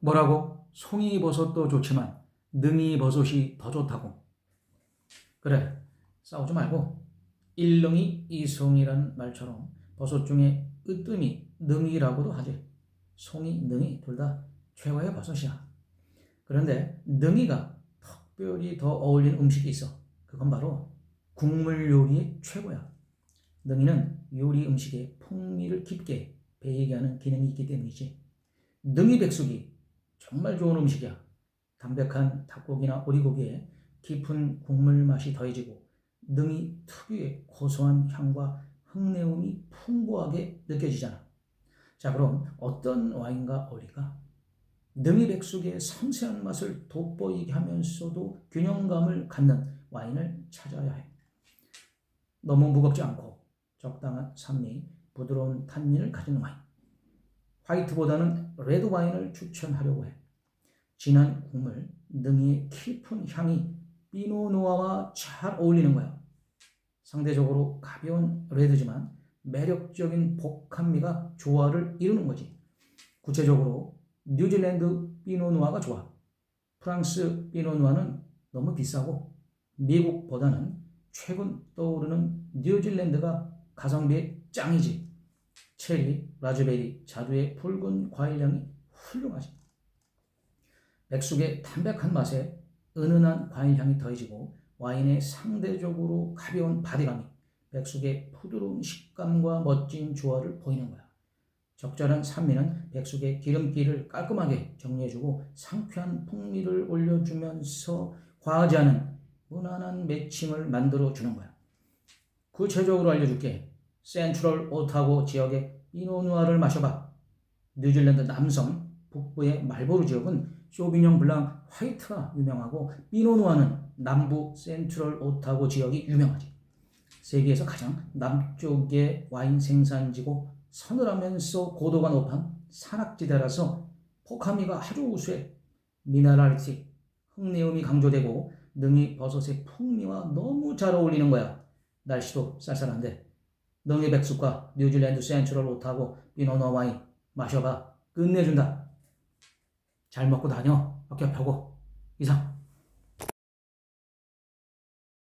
뭐라고? 송이버섯도 좋지만 능이버섯이 더 좋다고. 그래, 싸우지 말고 일능이 이송이란 말처럼 버섯 중에 으뜸이 능이라고도 하지. 송이, 능이 둘 다 최고의 버섯이야. 그런데 능이가 특별히 더 어울리는 음식이 있어. 그건 바로 국물 요리의 최고야. 능이는 요리 음식의 풍미를 깊게 배이게 하는 기능이 있기 때문이지. 능이 백숙이 정말 좋은 음식이야. 담백한 닭고기나 오리고기에 깊은 국물 맛이 더해지고 능이 특유의 고소한 향과 흙내음이 풍부하게 느껴지잖아. 자, 그럼 어떤 와인과 어울릴까? 능이 백숙의 섬세한 맛을 돋보이게 하면서도 균형감을 갖는 와인을 찾아야 해. 너무 무겁지 않고 적당한 산미, 부드러운 탄닌을 가진 와인. 화이트보다는 레드 와인을 추천하려고 해. 진한 국물, 능이의 깊은 향이 피노누아와 잘 어울리는 거야. 상대적으로 가벼운 레드지만 매력적인 복합미가 조화를 이루는 거지. 구체적으로 뉴질랜드 피노누아가 좋아. 프랑스 피노누아는 너무 비싸고 미국보다는 최근 떠오르는 뉴질랜드가 가성비의 짱이지. 체리, 라즈베리, 자두의 붉은 과일향이 훌륭하지. 백숙의 담백한 맛에 은은한 과일향이 더해지고 와인의 상대적으로 가벼운 바디감이 백숙의 부드러운 식감과 멋진 조화를 보이는 거야. 적절한 산미는 백숙의 기름기를 깔끔하게 정리해주고 상쾌한 풍미를 올려주면서 과하지 않은 무난한 매칭을 만들어주는 거야. 구체적으로 알려줄게. 센트럴 오타고 지역의 피노누아를 마셔봐. 뉴질랜드 남섬 북부의 말보르 지역은 쇼비뇽 블랑 화이트가 유명하고 피노누아는 남부 센트럴 오타고 지역이 유명하지. 세계에서 가장 남쪽의 와인 생산지고 서늘하면서 고도가 높은 산악지대라서 포카미가 아주 우수해. 미네랄티, 흙내음이 강조되고 능이 버섯의 풍미와 너무 잘 어울리는 거야. 날씨도 쌀쌀한데 능이 백숙과 뉴질랜드 센트럴 오타고 피노누아 와인 마셔봐. 끝내준다. 잘 먹고 다녀. 펴고. 이상.